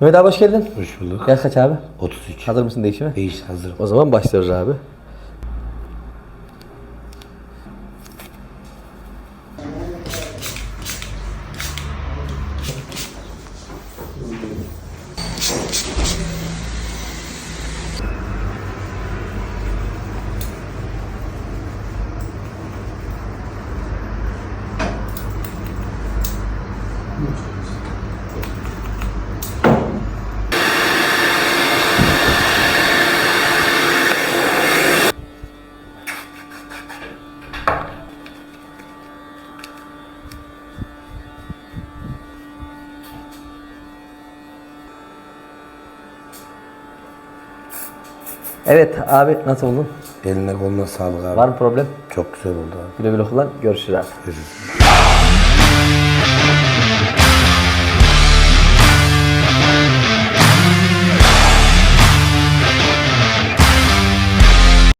Mehmet abi hoş geldin. Hoş bulduk. Yaş kaç abi? 33. Hazır mısın değişime? Değiş hazırım. O zaman başlıyoruz abi. Evet abi nasıl oldun? Eline koluna sağlık abi. Var mı problem? Çok güzel oldu abi. Güle güle kullan. Görüşürüz abi. Görüşürüz.